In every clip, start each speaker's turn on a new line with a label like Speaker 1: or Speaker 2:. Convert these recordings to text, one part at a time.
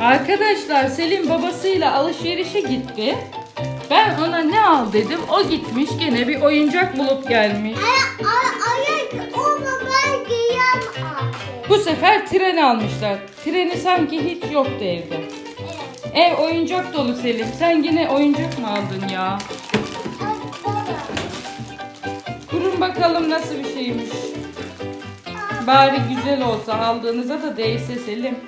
Speaker 1: Arkadaşlar Selim babasıyla alışverişe gitti. Ben ona ne al dedim. O gitmiş gene bir oyuncak bulup gelmiş.
Speaker 2: Ay, ay, ay, onu ben giyem.
Speaker 1: Bu sefer tren almışlar. Treni sanki hiç yoktu evde.
Speaker 2: Evet.
Speaker 1: Ev oyuncak dolu Selim. Sen yine oyuncak mı aldın ya? Kurun bakalım nasıl bir şeymiş. Bari güzel olsa aldığınıza da değse Selim.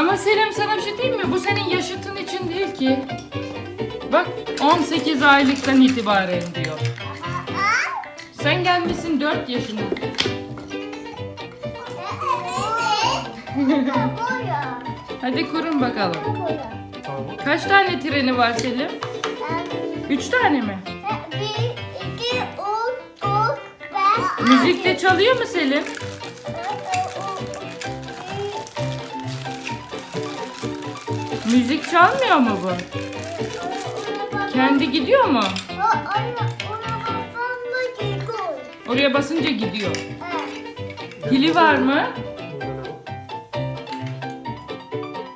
Speaker 1: Ama Selim sana bir şey diyeyim mi? Bu senin yaşıtın için değil ki. Bak 18 aylıktan itibaren diyor. Sen gelmişsin 4 yaşına. Hadi kurun bakalım.
Speaker 3: Tamam.
Speaker 1: Kaç tane treni var Selim? 3 tane mi? Müzik de çalıyor mu Selim? Müzik çalmıyor mu bu? Kendi gidiyor mu? Oraya basınca gidiyor. Pili var mı?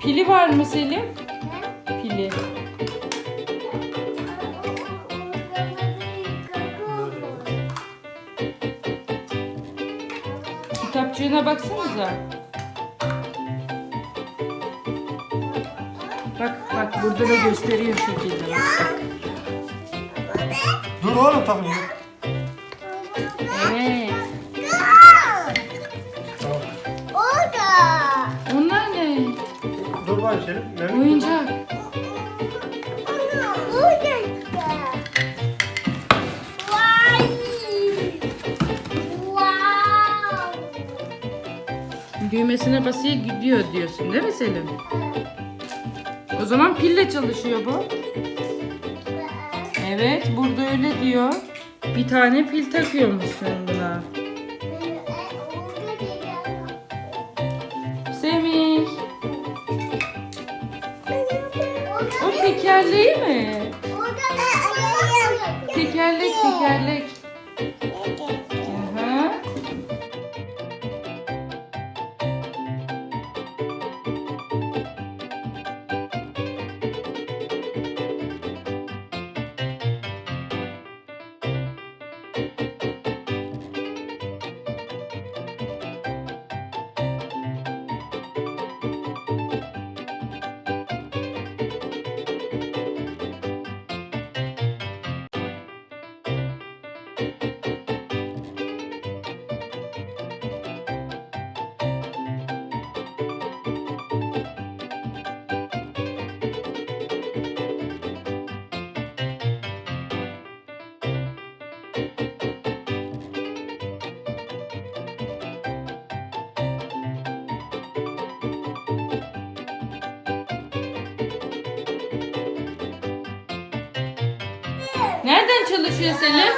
Speaker 1: Pili var mı Selim? Pili. Kitapçığına baksanıza. Burada da gösteriyor şekilde. Bak.
Speaker 3: Dur oğlum takım.
Speaker 1: Evet. Onlar ne?
Speaker 3: Dur bari Selim. Mehmet.
Speaker 1: Oyuncak. Düğmesine basıya gidiyor diyorsun değil mi Selim? O zaman pille çalışıyor bu. Evet burada öyle diyor. Bir tane pil takıyormuşsun buna. Semih. O tekerleği mi? Tekerlek tekerlek. Nereden çalışıyor Selim?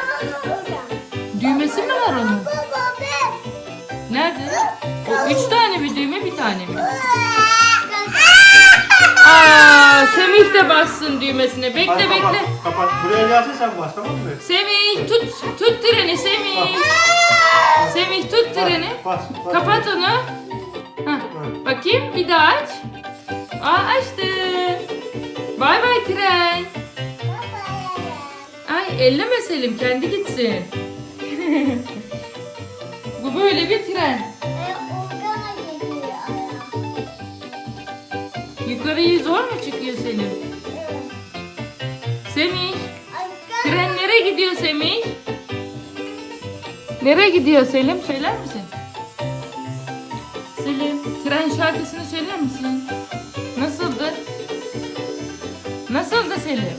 Speaker 1: Düğmesi mi var onun? Nerede? O üç tane bir düğme bir tane mi? Aa, Semih de bassın düğmesine. Bekle
Speaker 3: Hadi kapat,
Speaker 1: bekle.
Speaker 3: Kapat. Buraya gelsin sen bas tamam mı?
Speaker 1: Semih tut tut treni Semih. Semih tut treni.
Speaker 3: Bas, bas.
Speaker 1: Kapat onu. Hah, bakayım bir daha aç. Aa açtı. Bay bay tren. Elleme Selim kendi gitsin. Bu böyle bir tren. Yukarıyı zor mu çıkıyor Selim? Semih. Tren nereye gidiyor Semih? Nereye gidiyor Selim? Söyler misin? Selim, tren şarkısını söyler misin? Nasıldı? Nasıldı Selim?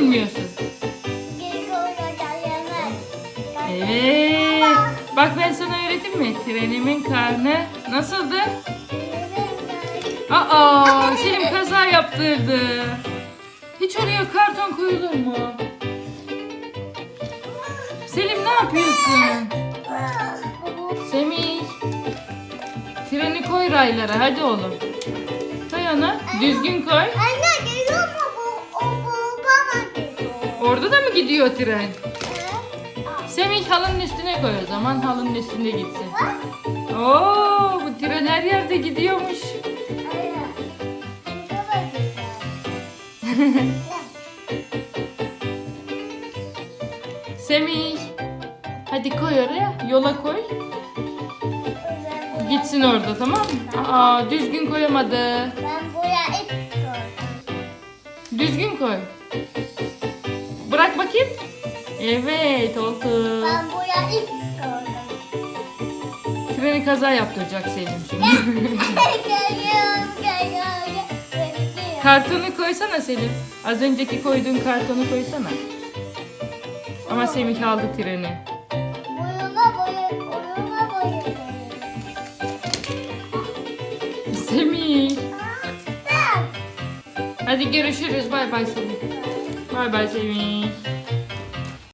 Speaker 1: Bilmiyorsun. Evet. Bak ben sana öğreteyim mi? Trenimin karnı nasıldı? Aa, Selim kaza yaptırdı. Hiç oraya karton koyulur mu? Selim ne yapıyorsun? Semih. Treni koy raylara hadi oğlum. Koy onu. Düzgün koy.
Speaker 2: Anne
Speaker 1: Orada da mı gidiyor tren? Semih halının üstüne koy o zaman. Halının üstünde gitsin. Oo, bu tren her yerde gidiyormuş. Semih. Hadi koy oraya. Yola koy. Gitsin orada tamam mı? Aa, düzgün koyamadı.
Speaker 2: Ben buraya ip koydum.
Speaker 1: Düzgün koy. Bakayım. Evet oldu.
Speaker 2: Ben buraya ip koydum.
Speaker 1: Treni kaza yaptıracak Selim şimdi.
Speaker 2: geliyorum, geliyorum. Bekliyorum.
Speaker 1: Kartonu koysana Selim. Az önceki koyduğun kartonu koysana. Ama Semih aldı treni.
Speaker 2: Boyuna boyu, boyuna boyu.
Speaker 1: Semih. Hadi görüşürüz. Bay bay Semih. Bay bay Semih.